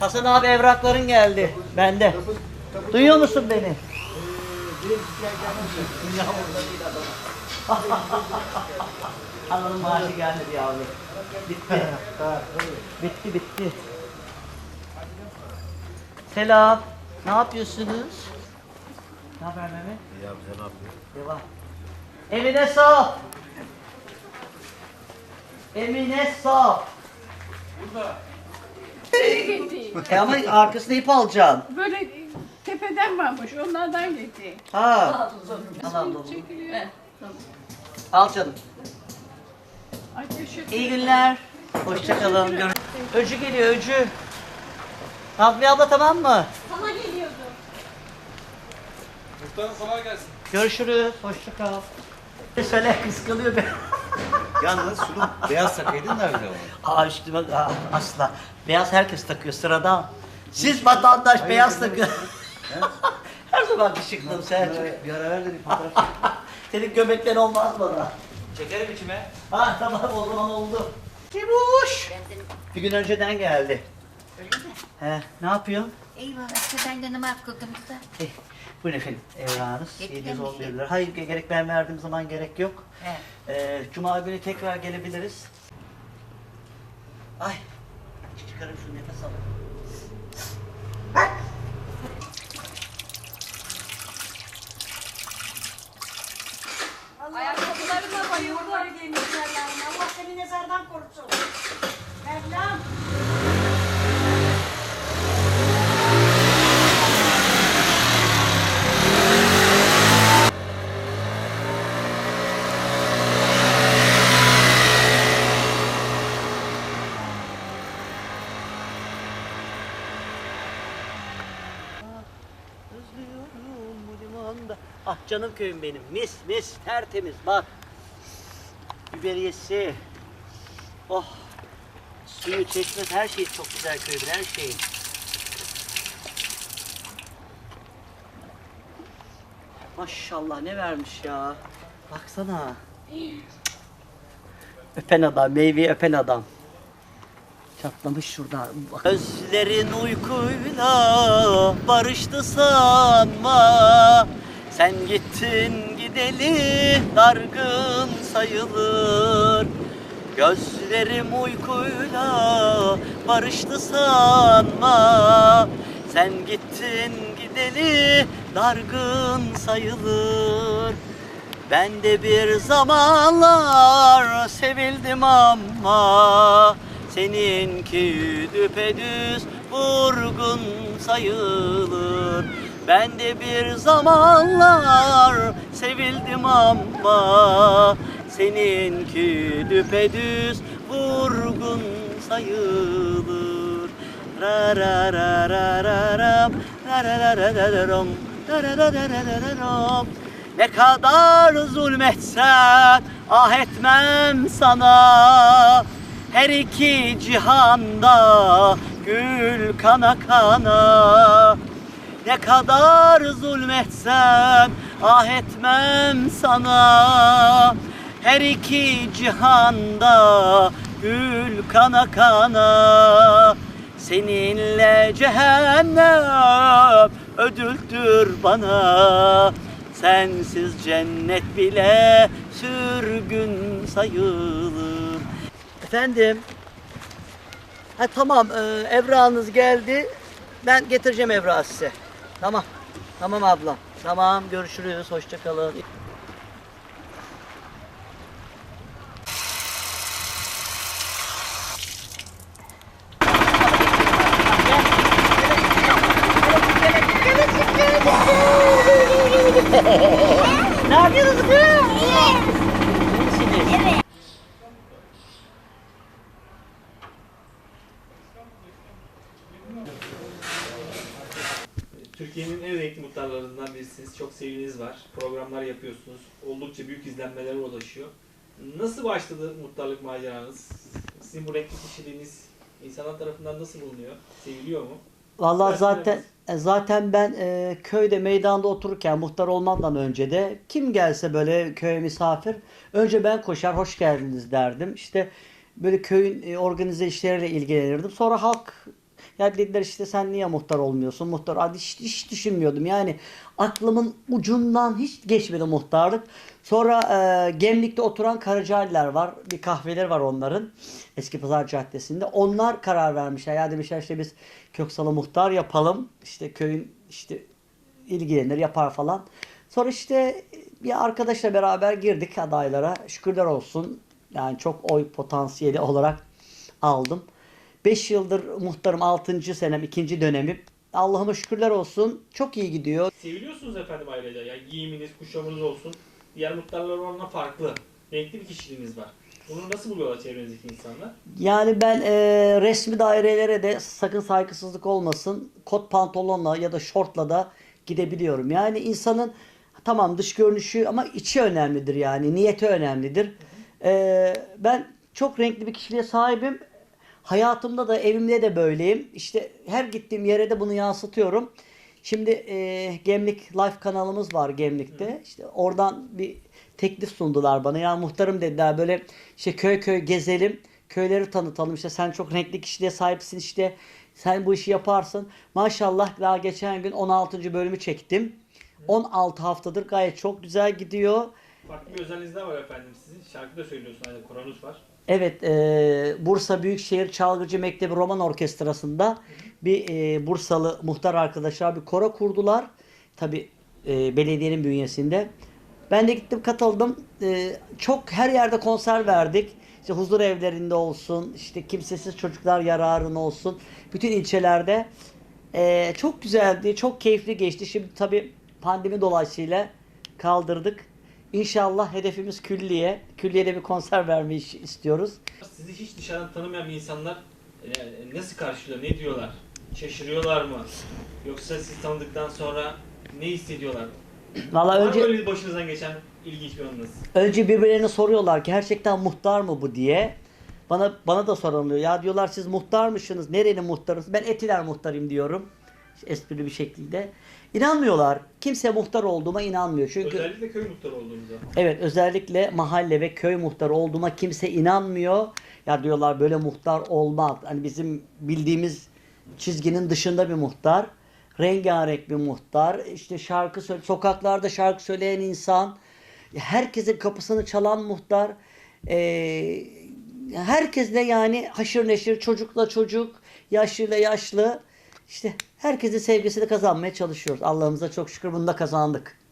Hasan abi evrakların geldi. Bende. Duyuyor musun beni? Burada. Ananın maaşı gelmedi yavrum. Bitti. bitti bitti. Selam. Ne yapıyorsunuz? Ne haber Mehmet? İyi abi sen ne yapıyorsun? Devam. Emine sağ. Emine sağ. Gitti. E ama arkasına ip alacaksın. Böyle tepeden varmış, onlardan gitti. Ha. Tamam oğlum. Çekiliyor. Al canım. Ay teşekkür İyi günler. Hoşçakalın. Görüş- Öcü geliyor Öcü. Nazmiye abla tamam mı? Sana geliyordu. Muhtarım kolay gelsin. Görüşürüz. Hoşça kal. Söyle kıskanıyor beni. Yalnız şunu beyaz takaydın da güzel olur. Aa üstüme aa, asla. Beyaz herkes takıyor sıradan. Siz vatandaş beyaz takıyor. Her zaman şıklım Selçuk. Bir ara ver de bir fotoğraf çek. Senin göbekten olmaz bana. Çekerim içime. Ha tamam o zaman oldu. Kibuş. Bir gün önceden geldi. Öyle mi? He, ne yapıyorsun? Eyvallah işte ben de namaz kıldım da. Eh, buyurun efendim evrağınız. Getirelim 711 şey. lira. Hayır ge- gerek ben verdiğim zaman gerek yok. He. Ee, Cuma günü tekrar gelebiliriz. Ay. Çıkarım şu nefes alayım. Limanda. Ah canım köyüm benim. Mis mis tertemiz bak. Biberiyesi. Oh. Suyu çeşmesi her şey çok güzel köyümün her şey. Maşallah ne vermiş ya. Baksana. Öpen adam, meyveyi öpen adam. Çatlamış şurada. Gözlerin uykuyla barıştı sanma. Sen gittin gideli dargın sayılır. Gözlerim uykuyla barıştı sanma. Sen gittin gideli dargın sayılır. Ben de bir zamanlar sevildim ama Seninki düpedüz vurgun sayılır Ben de bir zamanlar sevildim ama Seninki düpedüz vurgun sayılır Ra ra ra ra ra ra ra ra ra ra ra ra ra ne kadar zulmetsen ah etmem sana Her iki cihanda gül kana kana Ne kadar zulmetsen ah etmem sana Her iki cihanda gül kana kana Seninle cehennem ödüldür bana Sensiz cennet bile sürgün sayılır. Efendim? Ha tamam, e, evrağınız geldi. Ben getireceğim evrağı size. Tamam. Tamam ablam. Tamam, görüşürüz. Hoşça kalın. Ne yapıyorsunuz kız? Türkiye'nin en renkli muhtarlarından birisiniz. Çok sevginiz var. Programlar yapıyorsunuz. Oldukça büyük izlenmelere ulaşıyor. Nasıl başladı muhtarlık maceranız? Sizin bu renkli kişiliğiniz insanlar tarafından nasıl bulunuyor? Seviliyor mu? Vallahi zaten zaten ben e, köyde meydanda otururken muhtar olmadan önce de kim gelse böyle köye misafir önce ben koşar hoş geldiniz derdim. İşte böyle köyün e, organize işleriyle ilgilenirdim. Sonra halk ya dediler işte sen niye muhtar olmuyorsun? Muhtar hadi hiç, hiç düşünmüyordum. Yani aklımın ucundan hiç geçmedi muhtarlık. Sonra e, Gemlik'te oturan Karacaliler var. Bir kahveleri var onların. Eski Pazar Caddesi'nde. Onlar karar vermişler. Ya demişler işte biz Köksal'ı muhtar yapalım. İşte köyün işte ilgilenir yapar falan. Sonra işte bir arkadaşla beraber girdik adaylara. Şükürler olsun. Yani çok oy potansiyeli olarak aldım. 5 yıldır muhtarım 6. senem 2. dönemim. Allah'ıma şükürler olsun. Çok iyi gidiyor. Seviliyorsunuz efendim ayrıca. Yani giyiminiz, kuşamınız olsun. Diğer muhtarlar oranla farklı. Renkli bir kişiliğiniz var. Bunu nasıl buluyorlar çevrenizdeki insanlar? Yani ben e, resmi dairelere de sakın saygısızlık olmasın. Kot pantolonla ya da şortla da gidebiliyorum. Yani insanın tamam dış görünüşü ama içi önemlidir yani. Niyeti önemlidir. E, ben çok renkli bir kişiliğe sahibim. Hayatımda da evimde de böyleyim. İşte her gittiğim yere de bunu yansıtıyorum. Şimdi e, Gemlik Live kanalımız var Gemlik'te. İşte oradan bir teklif sundular bana. Ya muhtarım dediler böyle işte köy köy gezelim. Köyleri tanıtalım. İşte sen çok renkli kişiliğe sahipsin işte. Sen bu işi yaparsın. Maşallah daha geçen gün 16. bölümü çektim. 16 haftadır gayet çok güzel gidiyor. Farklı bir özelliğiniz daha var efendim sizin. Şarkı da söylüyorsunuz. Aynı koronuz var. Evet, e, Bursa Büyükşehir Çalgıcı Mektebi Roman Orkestrası'nda bir e, Bursalı muhtar arkadaşlar bir koro kurdular. Tabi belediyenin bünyesinde. Ben de gittim katıldım. E, çok her yerde konser verdik. İşte huzur evlerinde olsun, işte kimsesiz çocuklar yararına olsun. Bütün ilçelerde. E, çok güzeldi, çok keyifli geçti. Şimdi tabi pandemi dolayısıyla kaldırdık. İnşallah hedefimiz külliye. Külliyede bir konser vermeyi istiyoruz. Sizi hiç dışarıdan tanımayan insanlar e, nasıl karşılıyor, ne diyorlar? Şaşırıyorlar mı? Yoksa siz tanıdıktan sonra ne hissediyorlar? Valla önce böyle başınızdan geçen ilginç bir anınız? önce birbirlerine soruyorlar ki gerçekten muhtar mı bu diye. Bana bana da soruluyor. Ya diyorlar siz muhtarmışsınız. Nerenin muhtarısınız? Ben Etiler muhtarıyım diyorum. Esprili bir şekilde. İnanmıyorlar. Kimse muhtar olduğuma inanmıyor. Çünkü Özellikle köy muhtarı olduğunuzda. Evet özellikle mahalle ve köy muhtarı olduğuma kimse inanmıyor. Ya diyorlar böyle muhtar olmaz. Hani bizim bildiğimiz çizginin dışında bir muhtar. Rengarenk bir muhtar. İşte şarkı söyle sokaklarda şarkı söyleyen insan. Herkesin kapısını çalan muhtar. Ee, herkesle yani haşır neşir çocukla çocuk, yaşlıyla yaşlı. İşte herkesin sevgisini kazanmaya çalışıyoruz. Allah'ımıza çok şükür bunu da kazandık.